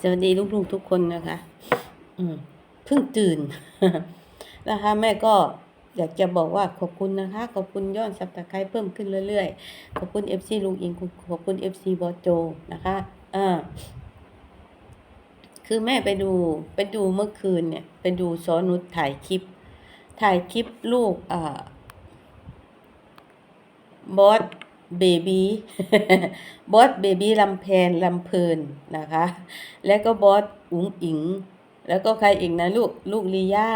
สวัสดีลูกๆทุกคนนะคะ อืมเพิ่งตื่นนะคะ แม่ก็อยากจะบอกว่าขอบคุณนะคะ ขอบคุณยอดซับสไครต์เพิ่มขึ้นเรื่อยๆ ขอบคุณ FC ลุงอิงขอบคุณ FC บอโจนะคะอ่าคือแม่ไปดูไปดูเมื่อคืนเนี่ย ไปดูซอนุชถ่ายคลิป ถ่ายคลิปลูกอ่าบอส เบบีบอสเบบี้ลำแพนลำเพลินนะคะ แล้วก็บอสอุ๋งอิง แล้วก็ใครอีกนะลูกลูกลีย่า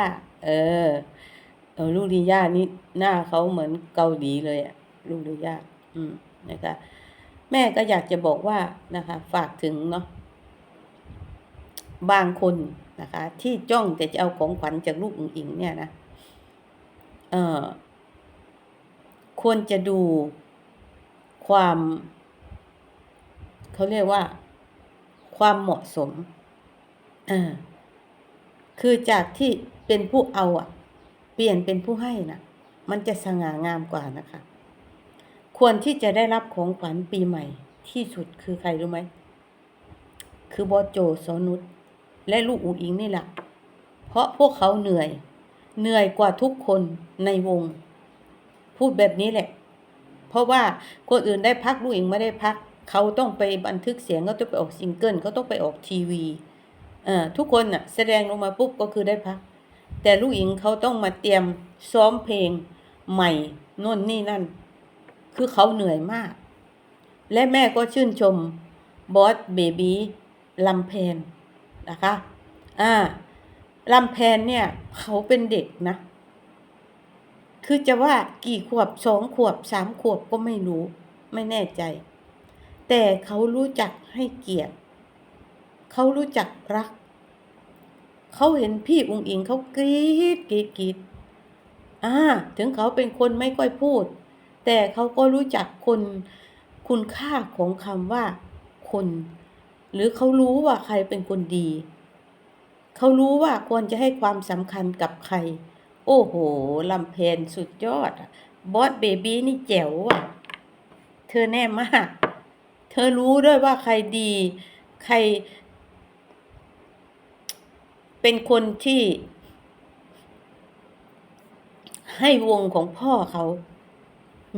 เออเออลูกลีย่านี่หน้าเขาเหมือนเกาหลีเลยอะลูกลีย่าอืมนะคะแม่ก็อยากจะบอกว่านะคะ ฝากถึงเนาะบางคนนะคะ ที่จ้องแต่จะเอาของขวัญจากลูกอุ๋งอิงเนี่ยนะเออควรจะดู ความ เขาเรียกว่า ความเหมาะสมอ่าคือจากที่เป็นผู้เอาอะเปลี่ยนเป็นผู้ให้นะ่ะมันจะสง่างามกว่านะคะ ควรที่จะได้รับของขวัญปีใหม่ ที่สุดคือใครรู้ไหม คือบอโจโซนุชและลูกอูอิงนี่แหละเพราะพวกเขาเหนื่อย เหนื่อยกว่าทุกคนในวง พูดแบบนี้แหละ เพราะว่าคนอื่นได้พักลูกอิงไม่ได้พัก เขาต้องไปบันทึกเสียงเขาต้องไปออกซิงเกิลเขาต้องไปออกทีวีเอ่อทุกคนน่ะแสดงลงมาปุ๊บก็คือได้พัก แต่ลูกอิงเขาต้องมาเตรียมซ้อมเพลงใหม่น่นนี่นั่น คือเขาเหนื่อยมาก และแม่ก็ชื่นชมบอสเบบี้ลำเพนนะคะ อ่าลำแพนเนี่ย เขาเป็นเด็กนะ คือจะว่ากี่ขวบสองขวบสามขวบก็ไม่รู้ ไม่แน่ใจ แต่เขารู้จักให้เกียรติ เขารู้จักรัก เขาเห็นพี่อุงอิงเขากรีดกรีดกรีดอ่าถึงเขาเป็นคนไม่ค่อยพูด แต่เขาก็รู้จักคนคุณค่าของคำว่า คน หรือเขารู้ว่าใครเป็นคนดี เขารู้ว่าควรจะให้ความสำคัญกับใคร โอ้โหลำเพนสุดยอดบอสเบบี้นี่แจ๋วอะ เธอแน่มาก เธอรู้ด้วยว่าใครดี ใคร เป็นคนที่ ให้วงของพ่อเขา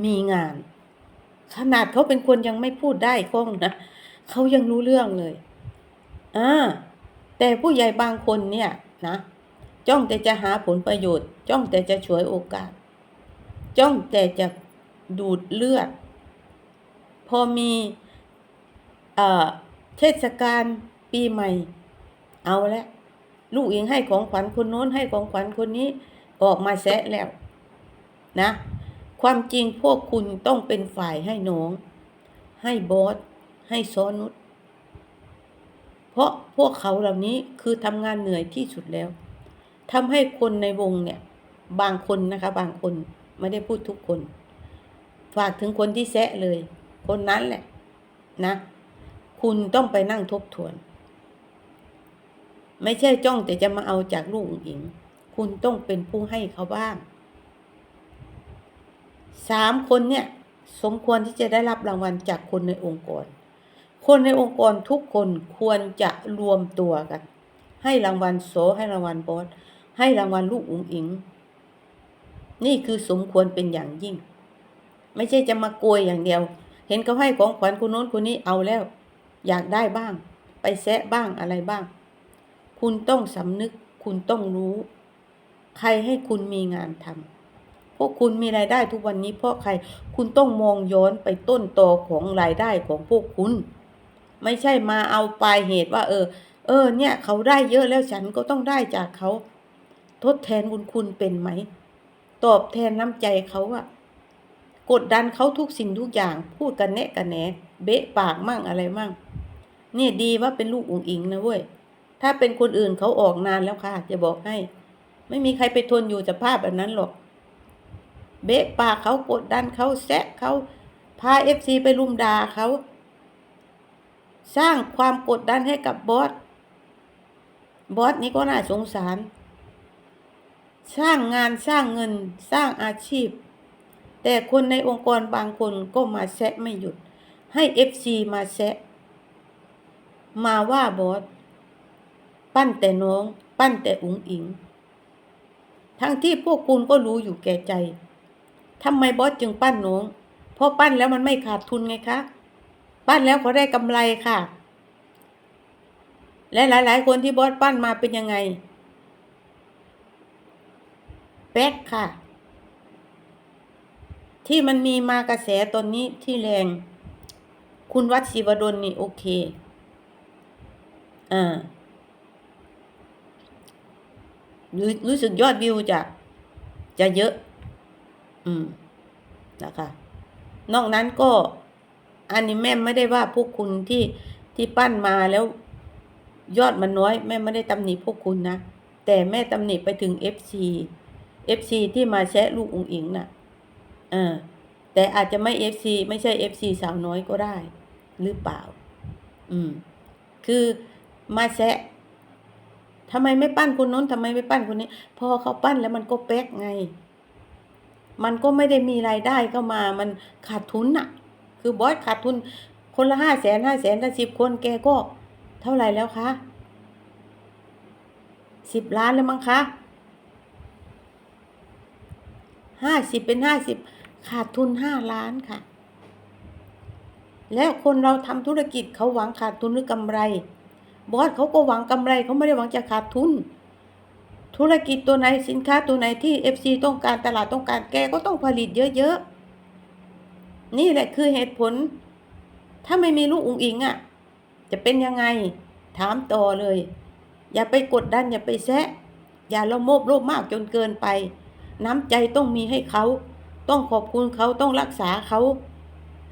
มีงาน ขนาดเขาเป็นคนยังไม่พูดได้คล่องนะเขายังรู้เรื่องเลยอ่าแต่ผู้ใหญ่บางคนเนี่ยนะ จ้องแต่จะหาผลประโยชน์ จ้องแต่จะฉวยโอกาส จ้องแต่จะดูดเลือด พอมีเอ่อเทศกาลปีใหม่ เอาล้วลูกเองให้ของขวัญคนโน้นให้ของขวัญคนนี้ออกมาแซะแล้วนะ ความจริงพวกคุณต้องเป็นฝ่ายให้น้อง ให้บอสให้ซอนุชเพราะพวกเขาเหล่านี้คือทำงานเหนื่อยที่สุดแล้ว ทำให้คนในวงเนี่ย บางคนนะคะ บางคนไม่ได้พูดทุกคน ฝากถึงคนที่แซะเลย คนนั้นแหละ นะ คุณต้องไปนั่งทบทวน ไม่ใช่จ้องแต่จะมาเอาจากลูกอุ๋งอิง คุณต้องเป็นผู้ให้เขาบ้างสามคนเนี่ยสมควรที่จะได้รับรางวัลจากคนในองค์กร คนในองค์กรทุกคนควรจะรวมตัวกัน ให้รางวัลโสให้รางวัลบอส ให้รางวัลลูกอุ๋งอิง นี่คือสมควรเป็นอย่างยิ่ง ไม่ใช่จะมาโกยอย่างเดียว เห็นเขาให้ของขวัญคนโน้นคนนี้เอาแล้ว อยากได้บ้าง ไปแซะบ้างอะไรบ้าง คุณต้องสำนึก คุณต้องรู้ ใครให้คุณมีงานทำพวกคุณมีรายได้ทุกวันนี้เพราะใคร คุณต้องมองย้อนไปต้นตอของรายได้ของพวกคุณ ไม่ใช่มาเอาปลายเหตุว่า เออ เออ เนี่ย เขาได้เยอะแล้วฉันก็ต้องได้จากเขา ทดแทนบุญคุณเป็นไหม ตอบแทนน้ำใจเขาอะกดดันเขาทุกสิ่งทุกอย่าง พูดกันแนะกันแหนเบะปากมั่งอะไรมั่ง นี่ดีว่าเป็นลูกอุ๋งอิงนะเว้ย ถ้าเป็นคนอื่นเขาออกนานแล้วค่ะจะบอกให้ ไม่มีใครไปทนอยู่สภาพแบบนั้นหรอก เบะปากเขากดดันเขาแซะเขาพาเอฟซีไปรุมด่าเขา สร้างความกดดันให้กับบอส บอสนี่ก็น่าสงสาร สร้างงานสร้างเงินสร้างอาชีพ แต่คนในองค์กรบางคนก็มาแซะไม่หยุด ให้เอฟซีมาแซะ มาว่าบอส ปั้นแต่น้อง ปั้นแต่อุ๋งอิง ทั้งที่พวกคุณก็รู้อยู่แก่ใจทำไมบอสจึงปั้นน้อง เพราะปั้นแล้วมันไม่ขาดทุนไงคะ ปั้นแล้วเขาได้กำไรค่ะ และหลาย ๆ คนที่บอสปั้นมาเป็นยังไง แป๊กค่ะ ที่มันมีมากระแสตอนนี้ที่แรง คุณวัดศิวดลนี่โอเค อ่ารู้รู้สึกยอดวิวจะจะเยอะ อืม นะคะ นอกนั้นก็ อันนี้แม่ไม่ได้ว่าพวกคุณที่ที่ปั้นมาแล้วยอดมันน้อย แม่ไม่ได้ตำหนิพวกคุณนะ แต่แม่ตำหนิไปถึง FC FC ที่มาแชะลูกองอิงน่ะเออแต่อาจจะไม่ FC ไม่ใช่ FC สาวน้อยก็ได้ หรือเปล่า อืม คือมาแซะทำไมไม่ปั้นคนนู้นทำไมไม่ปั้นคนนี้ พอเขาปั้นแล้วมันก็แป๊กไง มันก็ไม่ได้มีรายได้เข้ามา มันขาดทุนน่ะ คือบอสขาดทุน คนละห้าแสนห้าแสนถ้าสิบคนแกก็ เท่าไหร่แล้วคะสิบล้านแล้วมั้งคะ ห้าสิบเป็นห้าสิบขาดทุนห้าล้านค่ะ แล้วคนเราทำธุรกิจเขาหวังขาดทุนหรือกำไร บอสเขาก็หวังกำไรเขาไม่ได้หวังจะขาดทุน ธุรกิจตัวไหนสินค้าตัวไหนที่ FC ต้องการตลาดต้องการแกก็ต้องผลิตเยอะๆ นี่แหละคือเหตุผล ถ้าไม่มีลูกอุ๋งอิงอะ่ะ จะเป็นยังไงถามต่อเลย อย่าไปกดดันอย่าไปแซะอย่าละโมบโลภมากจนเกินไป น้ำใจต้องมีให้เขา ต้องขอบคุณเขาต้องรักษาเขา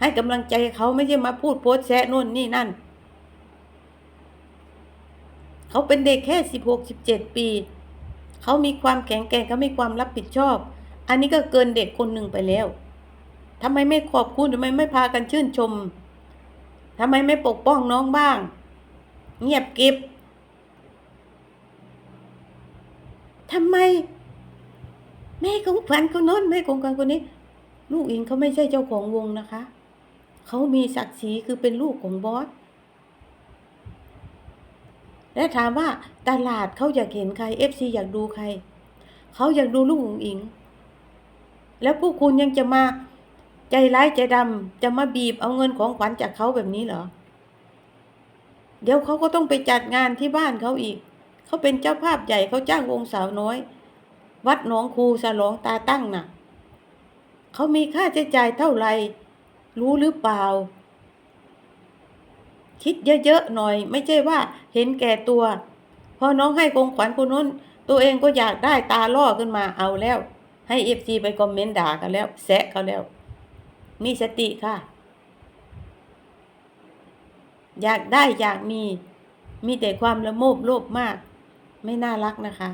ให้กำลังใจเขาไม่ใช่มาพูดโพสแซะนู่นนี่นั่น เขาเป็นเด็กแค่สิบหกสิบเจ็ดปี เขามีความแข็งแกร่งเขามีความรับผิดชอบ อันนี้ก็เกินเด็กคนหนึ่งไปแล้วทำไมไม่ขอบคุณทำไมไม่พากันชื่นชมทำไมไม่ปกป้องน้องบ้าง เงียบเก็บทำไม แม่ของขวัญคนโน้นแม่ของขวัญคนนี้ ลูกอิงเขาไม่ใช่เจ้าของวงนะคะ เขามีศักดิ์ศรีคือเป็นลูกของบอส และถามว่าตลาดเขาอยากเห็นใครเอฟซีอยากดูใคร เขาอยากดูลูกอุ๋งอิง แล้วพวกคุณยังจะมาใจร้ายใจดำจะมาบีบเอาเงินของขวัญจากเขาแบบนี้เหรอ เดี๋ยวเขาก็ต้องไปจัดงานที่บ้านเขาอีก เขาเป็นเจ้าภาพใหญ่เขาจ้างวงสาวน้อย วัดหนองคูสลองตาตั้งน่ะ เขามีค่าใช้จ่ายเท่าไหร่ รู้หรือเปล่า คิดเยอะๆหน่อย ไม่ใช่ว่าเห็นแก่ตัว พอน้องให้ของขวัญคนนู้น ตัวเองก็อยากได้ตาล่อขึ้นมาเอาแล้ว ให้เอฟซีไปคอมเมนต์ด่ากันแล้ว แซะเขาแล้ว มีสติค่ะ อยากได้อยากมี มีแต่ความละโมบโลภมาก ไม่น่ารักนะคะ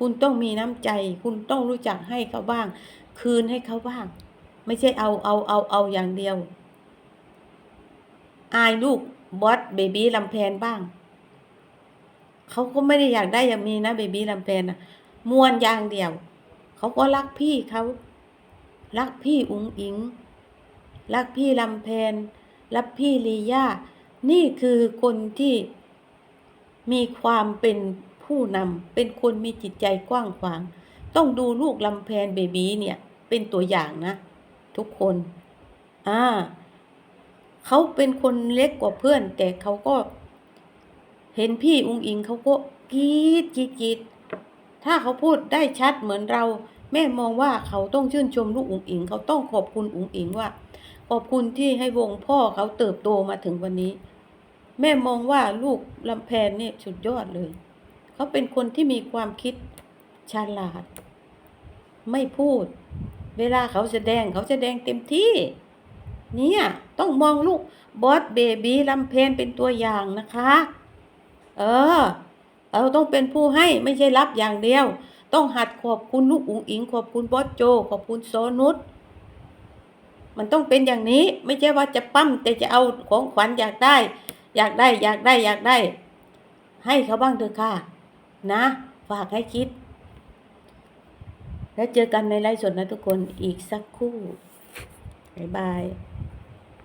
คุณต้องมีน้ำใจ คุณต้องรู้จักให้เขาบ้าง คืนให้เขาบ้าง ไม่ใช่เอาเอาเอาเอาอย่างเดียว อายลูกบอสเบบี้ลำแพนบ้าง เขาก็ไม่ได้อยากได้อย่างมีนะเบบี้ลำแพนนะมวนอย่างเดียว เขาก็รักพี่เขารักพี่อุ๋งอิง รักพี่ลำแพน รักพี่ลีย่า นี่คือคนที่มีความเป็น ผู้นำเป็นคนมีจิตใจกว้างขวาง ต้องดูลูกลำแพนเบบีเนี่ย เป็นตัวอย่างนะ ทุกคน อ่า เขาเป็นคนเล็กกว่าเพื่อน แต่เขาก็ เห็นพี่อุงอิงเขาก็กรีดกรีดกรีดถ้าเขาพูดได้ชัดเหมือนเรา แม่มองว่าเขาต้องชื่นชมลูกอุงอิง เขาต้องขอบคุณอุงอิงว่า ขอบคุณที่ให้วงพ่อเขาเติบโตมาถึงวันนี้ แม่มองว่าลูกลำแพนเนี่ยสุดยอดเลย เขาเป็นคนที่มีความคิดฉลาด ไม่พูด เวลาเขาแสดงเขาแสดงเต็มที่ เนี่ยต้องมองลูกบอสเบบีลำเพนเป็นตัวอย่างนะคะ เออ เราต้องเป็นผู้ให้ไม่ใช่รับอย่างเดียว ต้องหัดขอบคุณลูกอุ๋งอิง ขอบคุณบอสโจ ขอบคุณโซนุชมันต้องเป็นอย่างนี้ไม่ใช่ว่าจะปั้มแต่จะเอาของขวัญอยากได้ อยากได้อยากได้อยากได้ ให้เขาบ้างเถอะค่ะ นะ ฝากให้คิด แล้วเจอกันในไลฟ์สดนะทุกคนอีกสักครู่ บ๊ายบาย